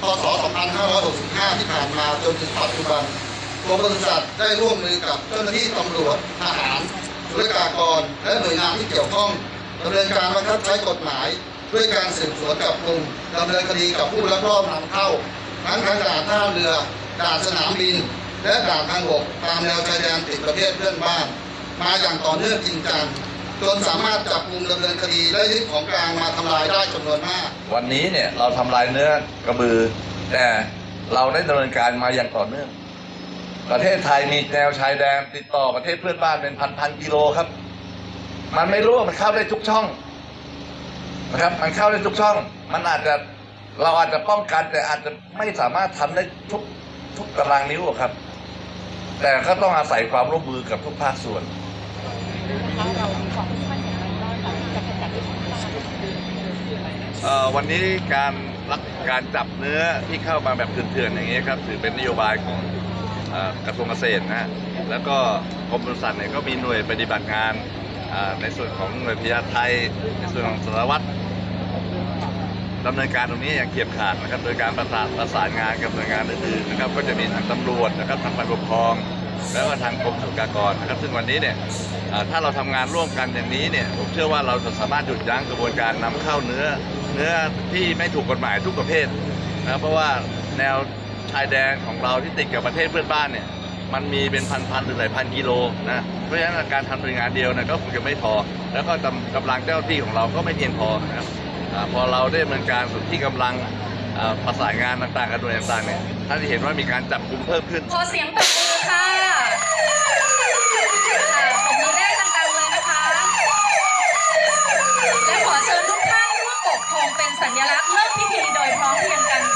พศ 2565 ที่ผ่านมาจนถึงปัจจุบันกรมปศุสัตว์ได้ร่วมมือกับเจ้าหน้าที่ตำรวจทหารศุลกากร และหน่วยงานที่เกี่ยวข้องดำเนินการบังคับใช้กฎหมาย ด้วยการสืบสวนจับกลุ่มดำเนินคดีกับผู้ลักลอบนำเข้าทั้งทางด่านท่าเรือด่านสนามบิน และด่านทางบกตามแนวชายแดนติดประเทศเพื่อนบ้าน มาอย่างต่อเนื่องจริงจัง จนสามารถจับกลุ่มดำเนินคดีและยึดของกลางมาทำลายได้จำนวนมาก วันนี้เนี่ยเราทำลายเนื้อกระบือ แต่เราได้ดำเนินการมาอย่างต่อเนื่อง ประเทศไทยมีแนวชายแดนติดต่อประเทศเพื่อนบ้านเป็นพันพันๆกิโลครับ มันไม่รู้ว่ามันเข้าได้ทุกช่องนะครับ มันเข้าได้ทุกช่อง มันอาจจะเราอาจจะป้องกันแต่อาจจะไม่สามารถทำได้ทุกทุกตารางนิ้วครับ แต่ก็ต้องอาศัยความร่วมมือกับทุกภาคส่วน นะคะเรามีความมุ่งมั่นอย่างไรบ้างเราจะขจัดที่ของกลางเอ่อวันนี้การรักการจับเนื้อที่เข้ามาแบบเถื่อนๆอย่างนี้ยครับถือเป็นนโยบายของเอ่อกระทรวงเกษตรนะฮะแล้วก็กรมปศุสัตว์เนี่ยก็มีหน่วยปฏิบัติงานอ่าในส่วนของหน่วยพยาไทยในส่วนของสารวัตรดำเนินการตรงนี้อย่างเขียบขาดนะครับโดยการประสานประสานงานกับหน่วยงานอื่นๆนะครับก็จะมีทางตำรวจนะครับทางฝ่ายปกครอง แล้วก็ทางกรมศุลกากรนะครับซึ่งวันนี้เนี่ยถ้าเราทำงานร่วมกันอย่างนี้เนี่ยผมเชื่อว่าเราจะสามารถหยุดยั้งกระบวนการนำเข้าเนื้อ เนื้อที่ไม่ถูกกฎหมายทุกประเภทนะครับเพราะว่าแนวชายแดนของเราที่ติดกับประเทศเพื่อนบ้านเนี่ยมันมีเป็นพันๆหรือหลายพันกิโลนะเพราะฉะนั้นการทำหน่วยงานเดียวนี่ยก็คงจะไม่พอ แล้วก็กำลังเจ้าที่ของเราก็ไม่เพียงพอนะครับพอเราได้ดำเนินการส่วนที่กำลังประสานงานต่างๆกับหน่วยต่างๆเนี่ยท่านจะเห็นว่ามีการจับกลุ่มเพิ่มขึ้น ขอเสียงปรบมือค่ะค่ะปรบมือได้ดังๆเลยนะคะ และขอเชิญทุกท่านร่วมปกธงเป็นสั ญลักษณ์เลิกพิธีโดยพร้อมเพรียงกัน